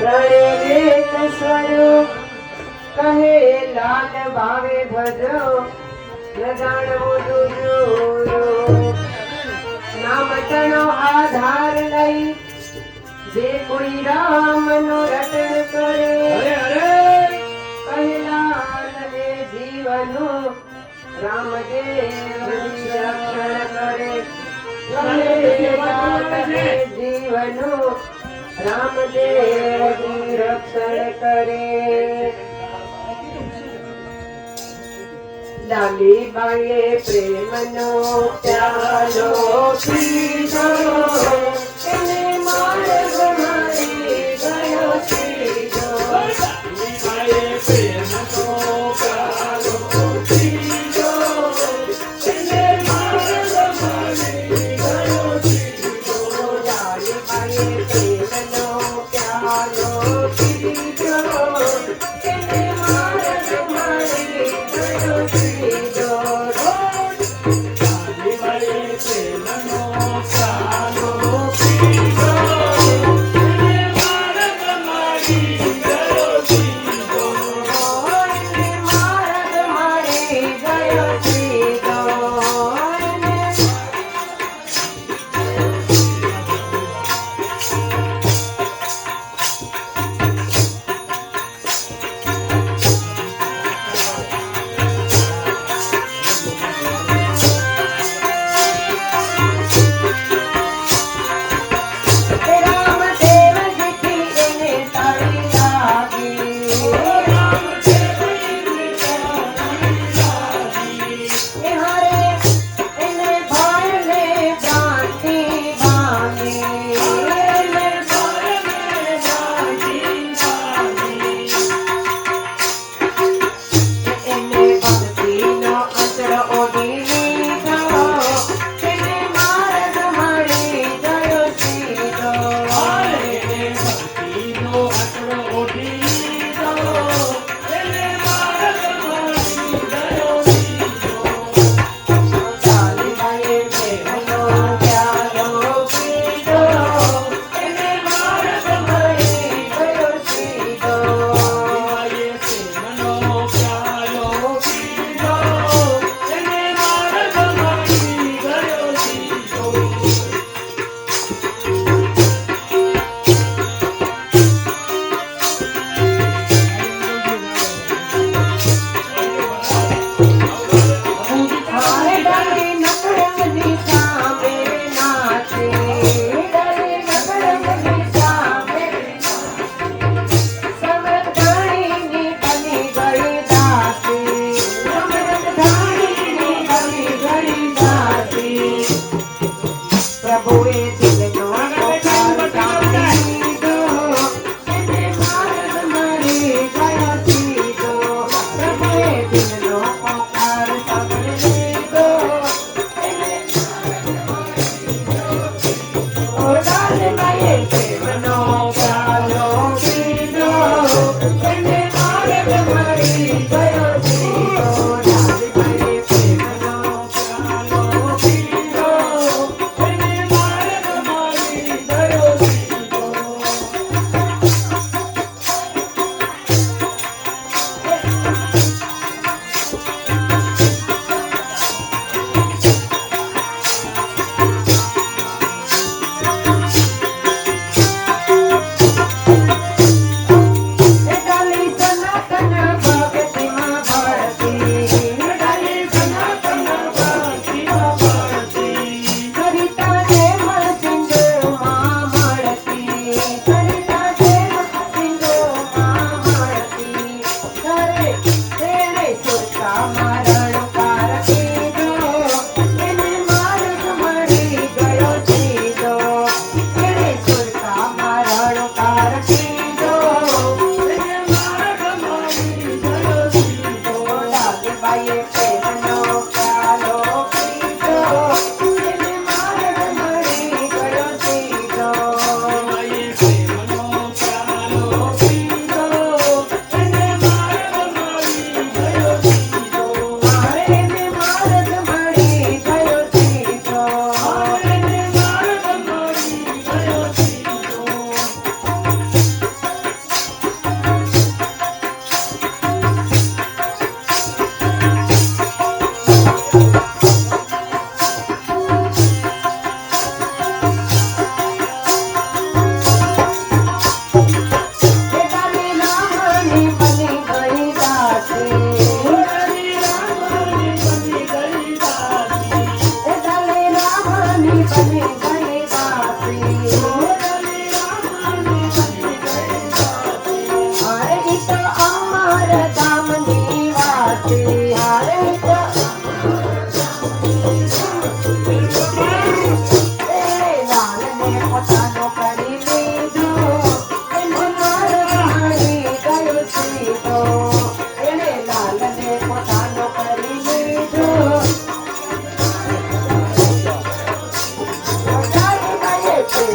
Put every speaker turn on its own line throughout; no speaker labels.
પ્રણિત સ્વરૂપ કહે લાલ ભાવે ભજો ન જાણવું દુર્યું નામ તણો આધાર લઈ જે કોઈ રામનો રટણ કરે કહેલાલ એ જીવનું રામદેવ રક્ષણ કરે જીવનું રામદેવ રક્ષણ કરે. લાલી બાઈએ પ્રેમનો પ્યાલો પીધો.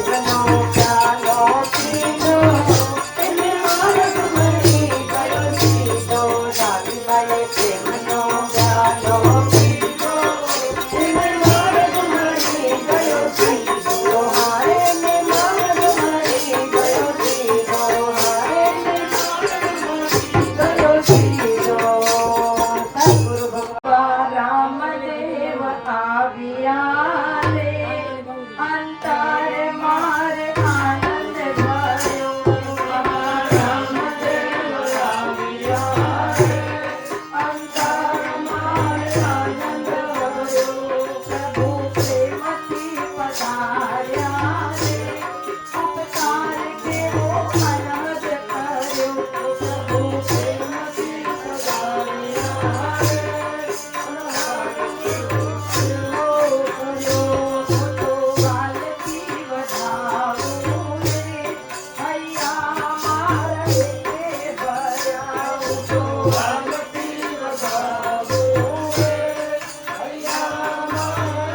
Thank you.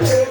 Yeah.